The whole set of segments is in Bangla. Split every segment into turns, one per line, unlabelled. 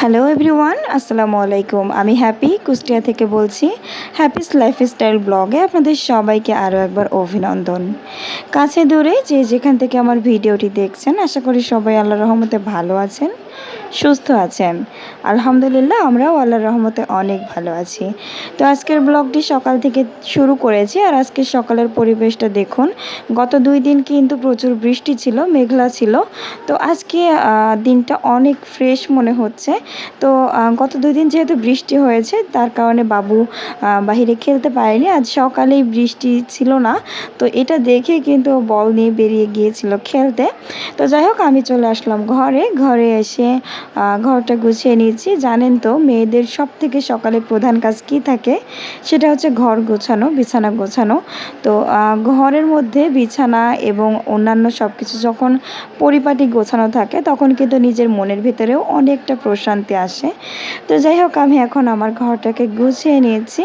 হ্যালো এভরিওয়ান আসসালামু আলাইকুম আমি হ্যাপি কুষ্টিয়া থেকে বলছি হ্যাপিস লাইফস্টাইল ব্লগে আপনাদের সবাইকে আরও একবার অভিনন্দন। কাছে দূরে যে যেখান থেকে আমার ভিডিওটি দেখছেন, আশা করি সবাই আল্লাহ রহমতে ভালো আছেন, সুস্থ আছেন। আলহামদুলিল্লাহ, আমরাও আল্লাহর রহমতে অনেক ভালো আছি। তো আজকের ব্লগটি সকাল থেকে শুরু করেছি, আর আজকের সকালের পরিবেশটা দেখুন, গত দুই দিন কিন্তু প্রচুর বৃষ্টি ছিল, মেঘলা ছিল। তো আজকে দিনটা অনেক ফ্রেশ মনে হচ্ছে। তো গত দুই দিন যেহেতু বৃষ্টি হয়েছে, তার কারণে বাবু বাহিরে খেলতে পারেনি। আজ সকালেই বৃষ্টি ছিল না। তো এটা দেখে কিন্তু বল নিয়ে বেরিয়ে গিয়েছিল খেলতে। তো যাই হোক, আমি চলে আসলাম ঘরে। ঘরে এসে ঘরটা গুছিয়ে নিয়েছি। জানেন তো, মেয়েদের সব থেকে সকালে প্রধান কাজ কি থাকে? সেটা হচ্ছে ঘর গোছানো, বিছানা গোছানো। তো ঘরের মধ্যে বিছানা এবং অন্যান্য সব কিছু যখন পরিপাটি গোছানো থাকে, তখন কিন্তু নিজের মনের ভিতরেও অনেকটা প্রশান্তি আসে। তো যাই হোক, আমি এখন আমার ঘরটাকে গুছিয়ে নিয়েছি।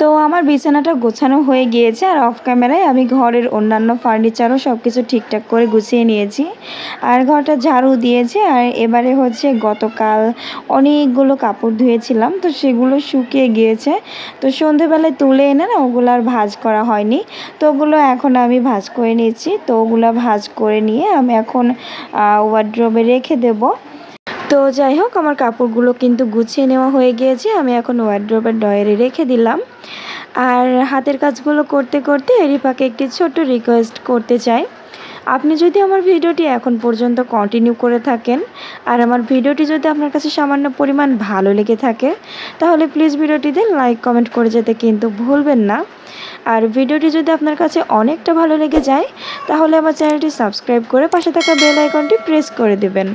তো আমার বিছানাটা গোছানো হয়ে গিয়েছে আর অফ ক্যামেরায় আমি ঘরের অন্যান্য ফার্নিচারও সব কিছু ঠিকঠাক করে গুছিয়ে নিয়েছি। আর ঘরটা ঝাড়ু দিয়েছে আর এবারে হচ্ছে গতকাল অনেকগুলো কাপড় ধুয়েছিলাম, তো সেগুলো শুকিয়ে গিয়েছে। তো সন্ধেবেলায় তুলে এনে না ওগুলো আর ভাজ করা হয়নি। তো ওগুলো এখন আমি ভাজ করে নিয়েছি, তো ওগুলো ভাজ করে নিয়ে আমি এখন ওয়ার্ড্রোবে রেখে দেবো। তো যাই হোক, আমার কাপড়গুলো কিন্তু গুছিয়ে নেওয়া হয়ে গিয়েছে। আমি এখন ওয়ার্ড্রোবের ডয়ারে রেখে দিলাম। আর হাতের কাজগুলো করতে করতে এরই ফাঁকে একটি ছোট্ট রিকোয়েস্ট করতে চাই। আপনি যদি আমার ভিডিওটি এখন পর্যন্ত কন্টিনিউ করে থাকেন, আর আমার ভিডিওটি যদি আপনার কাছে সামান্য পরিমাণ ভালো লেগে থাকে, তাহলে প্লিজ ভিডিওটিতে লাইক কমেন্ট করে যেতে কিন্তু ভুলবেন না। আর ভিডিওটি যদি আপনার কাছে অনেকটা ভালো লেগে যায়, তাহলে আমার চ্যানেলটি সাবস্ক্রাইব করে পাশে থাকা বেল আইকনটি প্রেস করে দেবেন।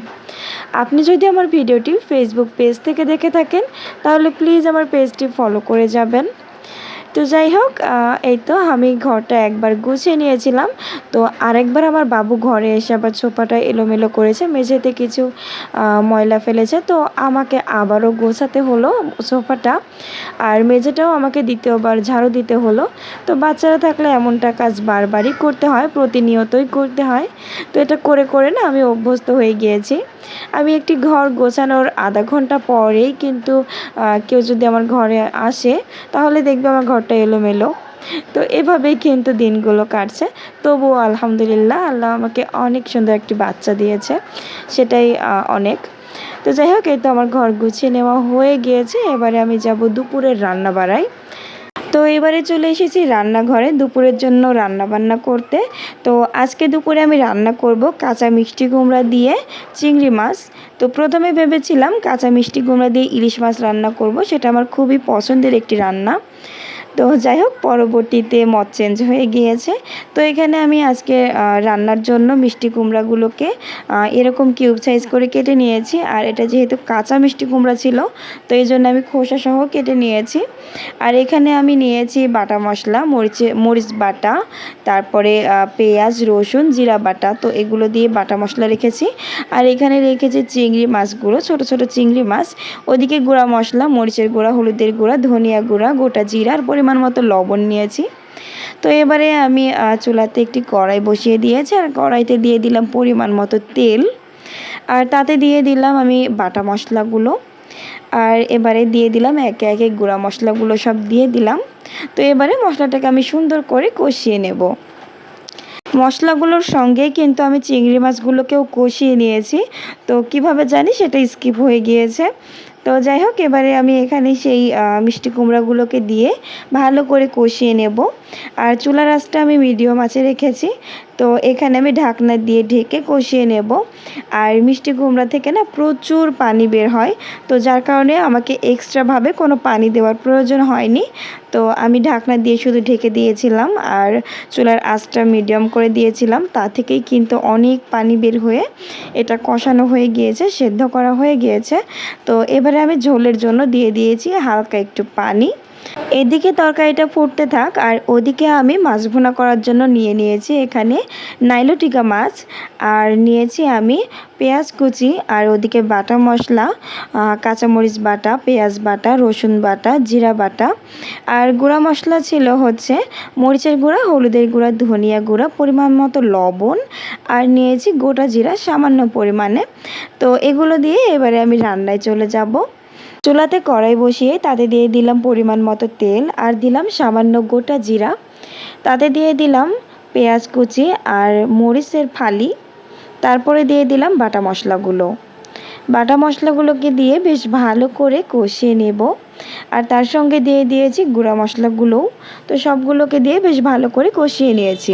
আপনি যদি আমার ভিডিওটি ফেসবুক পেজ থেকে দেখে থাকেন, তাহলে প্লিজ আমার পেজটি ফলো করে যাবেন। তো যাই হোক এই তো আমি ঘরটা একবার গুছিয়ে নিয়েছিলাম। তো আরেকবার আমার বাবু ঘরে এসে আবার সোফাটা এলোমেলো করেছে, মেঝেতে কিছু ময়লা ফেলেছে। তো আমাকে আবারও গোছাতে হলো সোফাটা আর মেঝেটাও আমাকে দ্বিতীয়বার ঝাড়ু দিতে হলো। তো বাচ্চারা থাকলে এমনটা কাজ বারবারই করতে হয়, প্রতিনিয়তই করতে হয়। তো এটা করে করে না আমি অভ্যস্ত হয়ে গিয়েছি। আমি একটি ঘর গোছানোর আধা ঘণ্টা পরেই কিন্তু কেউ যদি আমার ঘরে আসে, তাহলে দেখবে আমার ঘরটা এলোমেলো। তো এভাবেই কিন্তু দিনগুলো কাটছে। তবুও আলহামদুলিল্লাহ, আল্লাহ আমাকে অনেক সুন্দর একটি বাচ্চা দিয়েছে। সেটাই অনেক। তো যাই হোক, এই তো আমার ঘর গুছিয়ে নেওয়া হয়ে গিয়েছে। এবারে আমি যাব দুপুরের রান্না বাড়াই তো এবারে চলে এসেছি রান্নাঘরে দুপুরের জন্য রান্না বান্না করতে। তো আজকে দুপুরে আমি রান্না করব কাঁচা মিষ্টি কুমড়া দিয়ে চিংড়ি মাছ। তো প্রথমে ভেবেছিলাম কাঁচা মিষ্টি কুমড়া দিয়ে ইলিশ মাছ রান্না করব। সেটা আমার খুবই পছন্দের একটি রান্না। তো যাই হোক, পরবর্তীতে মত চেঞ্জ হয়ে গিয়েছে। তো এখানে আমি আজকে রান্নার জন্য মিষ্টি কুমড়াগুলোকে এরকম কিউব সাইজ করে কেটে নিয়েছি। আর এটা যেহেতু কাঁচা মিষ্টি কুমড়া ছিল, তো এই জন্য আমি খোসা সহ কেটে নিয়েছি। আর এখানে আমি নিয়েছি বাটা মশলা, মরিচে, মরিচ বাটা, তারপরে পেঁয়াজ, রসুন, জিরা বাটা, তো এগুলো দিয়ে বাটা মশলা রেখেছি। আর এখানে রেখেছি চিংড়ি মাছগুলো, ছোট ছোট চিংড়ি মাছ। ওদিকে গুঁড়া মশলা, মরিচের গুঁড়া, হলুদের গুঁড়া, ধনিয়া গুঁড়া, গোটা জিরা আর পরিমাণ মতো লবণ নিয়েছি। তো এবারে আমি চুলাতে একটি কড়াই বসিয়ে দিয়েছি আর কড়াইতে দিয়ে দিলাম পরিমাণ মতো তেল। আর তাতে দিয়ে দিলাম আমি বাটা মশলাগুলো। আর এবারে দিয়ে দিলাম একে একে গুঁড়া মশলাগুলো সব দিয়ে দিলাম। তো এবারে মশলাটাকে আমি সুন্দর করে কষিয়ে নেব। মশলাগুলোর সঙ্গে কিন্তু আমি চিংড়ি মাছগুলোকেও কষিয়ে নিয়েছি। তো কীভাবে জানি সেটা স্কিপ হয়ে গিয়েছে। তো যাই হোক, এবারে আমি এখানে সেই মিষ্টি কুমড়াগুলোকে দিয়ে ভালো করে কষিয়ে নেব। আর চুলার আঁচটা আমি মিডিয়াম আঁচে রেখেছি। তো এখানে আমি ঢাকনা দিয়ে ঢেকে কষিয়ে নেব। আর মিষ্টি কুমড়া থেকে না প্রচুর পানি বের হয়। তো যার কারণে আমাকে এক্সট্রাভাবে কোনো পানি দেওয়ার প্রয়োজন হয়নি। তো আমি ঢাকনা দিয়ে শুধু ঢেকে দিয়েছিলাম আর চুলার আঁচটা মিডিয়াম করে দিয়েছিলাম। তা থেকেই কিন্তু অনেক পানি বের হয়ে এটা কষানো হয়ে গিয়েছে, সেদ্ধ করা হয়ে গিয়েছে। তো এবারে আমি ঝোলের জন্য দিয়ে দিয়েছি হালকা একটু পানি। এদিকে তরকারিটা ফুটতে থাক আর ওদিকে আমি মাছ ভুনা করার জন্য নিয়ে নিয়েছি এখানে নাইলোটিকা মাছ। আর নিয়েছি আমি পেঁয়াজ কুচি আর ওদিকে বাটা মশলা কাঁচামরিচ বাটা, পেঁয়াজ বাটা, রসুন বাটা, জিরা বাটা। আর গুঁড়া মশলা ছিল হচ্ছে মরিচের গুঁড়া, হলুদের গুঁড়া, ধনিয়া গুঁড়া, পরিমাণ মতো লবণ। আর নিয়েছি গোটা জিরা সামান্য পরিমাণে। তো এগুলো দিয়ে এবারে আমি রান্নায় চলে যাব। চুলাতে কড়াই বসিয়ে তাতে দিয়ে দিলাম পরিমাণ মতো তেল আর দিলাম সামান্য গোটা জিরা। তাতে দিয়ে দিলাম পেঁয়াজ কুচি আর মরিচের ফালি। তারপরে দিয়ে দিলাম বাটা মশলাগুলো। বাটা মশলাগুলোকে দিয়ে বেশ ভালো করে কষিয়ে নেব। আর তার সঙ্গে দিয়ে দিয়েছি গুঁড়া মশলাগুলোও। তো সবগুলোকে দিয়ে বেশ ভালো করে কষিয়ে নিয়েছি।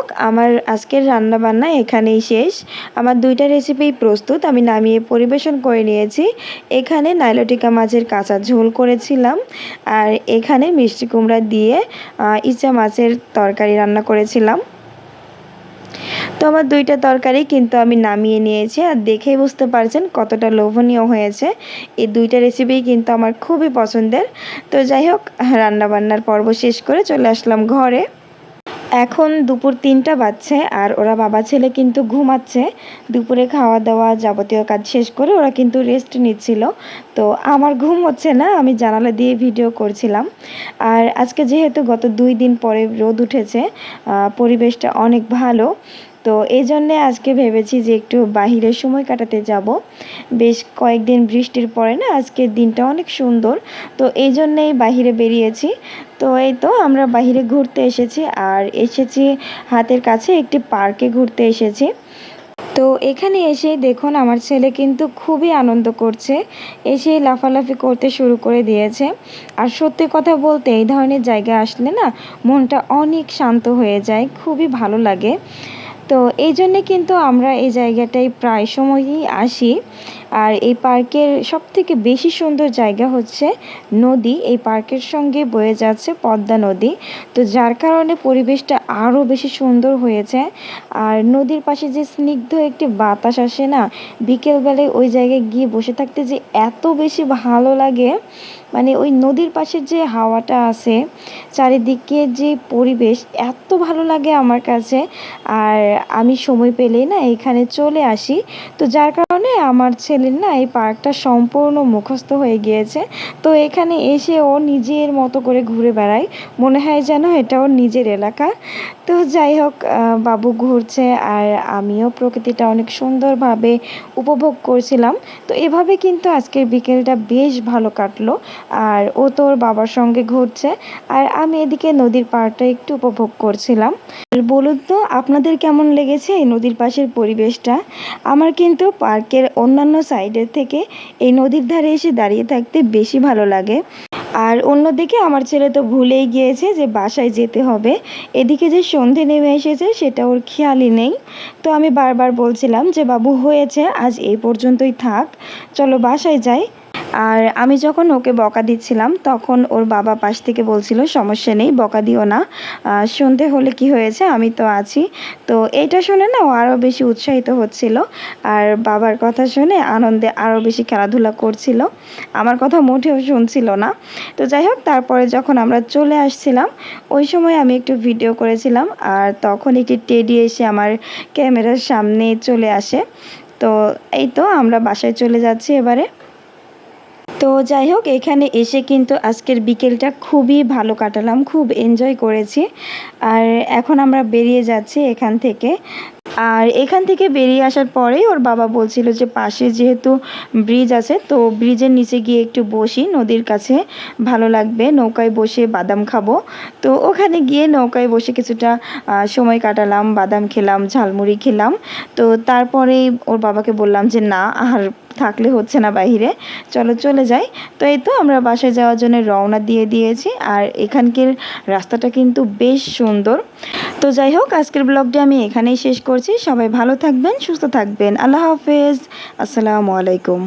হোক, আমার আজকের রান্না বান্না এখানেই শেষ। আমার দুইটা রেসিপি প্রস্তুত, আমি নামিয়ে পরিবেশন করে নিয়েছি। এখানে নাইলোটিকা মাছের কাঁচা ঝোল করেছিলাম আর এখানে মিষ্টি কুমড়া দিয়ে ইচা মাছের তরকারি রান্না করেছিলাম। তো আমার দুইটা তরকারি কিন্তু আমি নামিয়ে নিয়েছি আর দেখেই বুঝতে পারছেন কতটা লোভনীয় হয়েছে। এই দুইটা রেসিপি কিন্তু আমার খুবই পছন্দের। তো যাই হোক, রান্নাবান্নার পর্ব শেষ করে চলে আসলাম ঘরে। এখন দুপুর তিনটা বাজছে আর ওরা বাবা ছেলে কিন্তু ঘুমাচ্ছে। দুপুরে খাওয়া দাওয়া যাবতীয় কাজ শেষ করে ওরা কিন্তু রেস্ট নিচ্ছিল। তো আমার ঘুম হচ্ছে না, আমি জানালা দিয়ে ভিডিও করছিলাম। আর আজকে যেহেতু গত দুই দিন পরে রোদ উঠেছে পরিবেশটা অনেক ভালো। তো এই জন্যে আজকে ভেবেছি যে একটু বাহিরে সময় কাটাতে যাব। বেশ কয়েকদিন বৃষ্টির পরে না আজকের দিনটা অনেক সুন্দর। তো এই জন্যেই বাহিরে বেরিয়েছি। তো এই তো আমরা বাহিরে ঘুরতে এসেছি আর এসেছি হাতের কাছে একটি পার্কে ঘুরতে এসেছি। তো এখানে এসেই দেখুন আমার ছেলে কিন্তু খুবই আনন্দ করছে। এসে লাফালাফি করতে শুরু করে দিয়েছে। আর সত্যি কথা বলতে এই ধরনের জায়গায় আসলে না মনটা অনেক শান্ত হয়ে যায়, খুবই ভালো লাগে। তো এই জন্যে কিন্তু আমরা এই জায়গাটায় প্রায় সময়ই আসি। আর এই পার্কের সবথেকে বেশি সুন্দর জায়গা হচ্ছে নদী। এই পার্কের সঙ্গে বয়ে যাচ্ছে পদ্মা নদী। তো যার কারণে পরিবেশটা আরও বেশি সুন্দর হয়েছে। আর নদীর পাশে যে স্নিগ্ধ একটি বাতাস আসে না, বিকেলবেলায় ওই জায়গায় গিয়ে বসে থাকতে যে এত বেশি ভালো লাগে। মানে ওই নদীর পাশের যে হাওয়াটা আছে, চারিদিকে যে পরিবেশ, এত ভালো লাগে আমার কাছে। আর আমি সময় পেলেই না এখানে চলে আসি। তো যার কারণে আমার ছেলের না এই পার্কটা সম্পূর্ণ মুখস্থ হয়ে গিয়েছে। তো এখানে এসে ও নিজের মতো করে ঘুরে বেড়ায়। মনে হয় যেন এটা ওর নিজের এলাকা। তো যাই হোক বাবু ঘুরছে আর আমিও প্রকৃতিটা অনেক সুন্দরভাবে উপভোগ করছিলাম। তো এভাবে কিন্তু আজকের বিকেলটা বেশ ভালো কাটলো। আর ও তো ওর বাবার সঙ্গে ঘুরছে। আর আমি এদিকে নদীর পাড়টা একটু উপভোগ করছিলাম। বলুন তো, আপনাদের কেমন লেগেছে এই নদীর পাশের পরিবেশটা? আমার কিন্তু পার্কের অন্যান্য সাইডের থেকে এই নদীর ধারে এসে দাঁড়িয়ে থাকতে বেশি ভালো লাগে। আর অন্যদিকে আমার ছেলে তো ভুলেই গিয়েছে যে বাসায় যেতে হবে। এদিকে যে সন্ধে নেমে এসেছে সেটা ওর খেয়ালই নেই। তো আমি বারবার বলছিলাম যে, বাবু হয়েছে, আজ এই পর্যন্তই থাক। চলো বাসায় যাই। আর আমি যখন ওকে বকা দিচ্ছিলাম, তখন ওর বাবা পাশ থেকে বলছিল, সমস্যা নেই, বকা দিও না। সন্ধে হলে কি হয়েছে? আমি তো আছি। তো এটা শুনে না ও আরও বেশি উৎসাহিত হচ্ছিল। আর বাবার কথা শুনে আনন্দে আরও বেশি খেলাধুলা করছিল। আমার কথা মোটেও শুনছিল না। তো যাই হোক, তারপরে যখন আমরা চলে আসছিলাম, ওই সময় আমি একটু ভিডিও করেছিলাম। আর তখন একটি টেডি এসে আমার ক্যামেরার সামনে চলে আসে। তো এই তো আমরা বাসায় চলে যাচ্ছি এবারে। তো যাই হোক, এখানে এসে কিন্তু আজকের বিকেলটা খুবই ভালো কাটালাম, খুব এনজয় করেছি। আর এখন আমরা বেরিয়ে যাচ্ছি এখান থেকে। আর এখান থেকে বেরিয়ে আসার পরেই ওর বাবা বলছিল যে পাশে যেহেতু ব্রিজ আছে, তো ব্রিজের নিচে গিয়ে একটু বসি, নদীর কাছে ভালো লাগবে, নৌকায় বসে বাদাম খাব। তো ওখানে গিয়ে নৌকায় বসে কিছুটা সময় কাটালাম, বাদাম খেলাম, ঝালমুড়ি খেলাম। তো তারপরেই ওর বাবাকে বললাম যে না, আর থাকলে হচ্ছে না বাহিরে চলো চলে যাই। তো এই তো আমরা বাসায় যাওয়ার জন্য রওনা দিয়ে দিয়েছি। আর এখানকার রাস্তাটা কিন্তু বেশ সুন্দর। তো যাই হোক, আজকের ব্লগটি আমি এখানেই শেষ করছি। সবাই ভালো থাকবেন, সুস্থ থাকবেন। আল্লাহ হাফেজ। আসসালামু আলাইকুম।